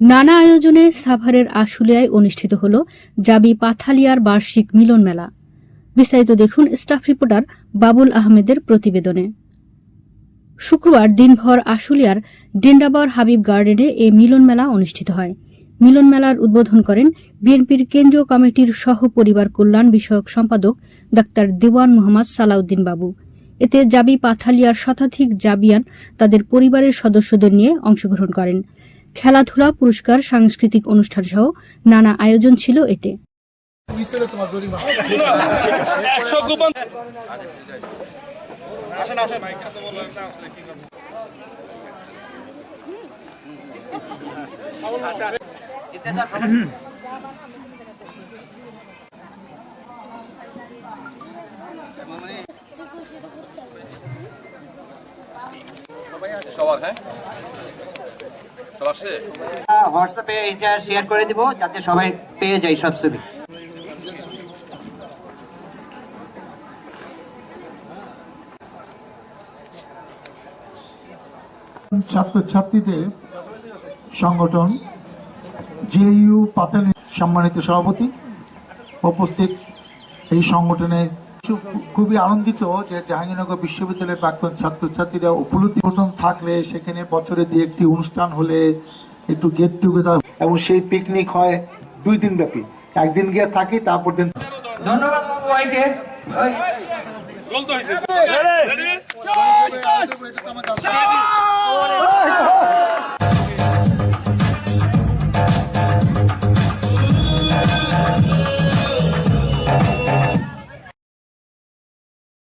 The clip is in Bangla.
নানা আয়োজনে সাভারের আশুলিয়ায় অনুষ্ঠিত হল জাবি পাথালিয়ার বার্ষিক মিলন মেলা। বিস্তারিত দেখুন স্টাফ রিপোর্টার বাবুল আহমেদের প্রতিবেদনে। শুক্রবার দিনভর আশুলিয়ার ডেন্ডাবর হাবিব গার্ডেনে এই মিলন মেলা অনুষ্ঠিত হয়। মিলন মেলার উদ্বোধন করেন বিএনপির কেন্দ্রীয় কমিটির সহ পরিবার কল্যাণ বিষয়ক সম্পাদক ডাক্তার দেওয়ান মোহাম্মদ সালাউদ্দিন বাবু। এতে জাবি পাথালিয়ার শতাধিক জাবিয়ান তাদের পরিবারের সদস্যদের নিয়ে অংশগ্রহণ করেন। খেলাধুলা পুরস্কার সাংস্কৃতিক অনুষ্ঠান সহ নানা আয়োজন ছিল এতে। সবার হ্যাঁ? হোয়াটসঅ্যাপে এটা শেয়ার করে দিব যাতে সবাই পেয়ে যায় সব ছবি। ছাত্রছাত্রীদের সংগঠন জেইউ পাতালি সম্মানিত সভাপতি উপস্থিত এই সংগঠনে খু- খুবই আনন্দিত যে জাহাঙ্গীরনগর বিশ্ববিদ্যালয়ের প্রাক্তন ছাত্রছাত্রীরা উপলব্ধি প্রথম থাকলে সেখানে বছরে দিয়ে একটি অনুষ্ঠান হলে একটু গেট টুগেদার এবং সেই পিকনিক হয় দুই দিন ব্যাপী। একদিন গিয়ে থাকি তারপর দিন ধন্যবাদ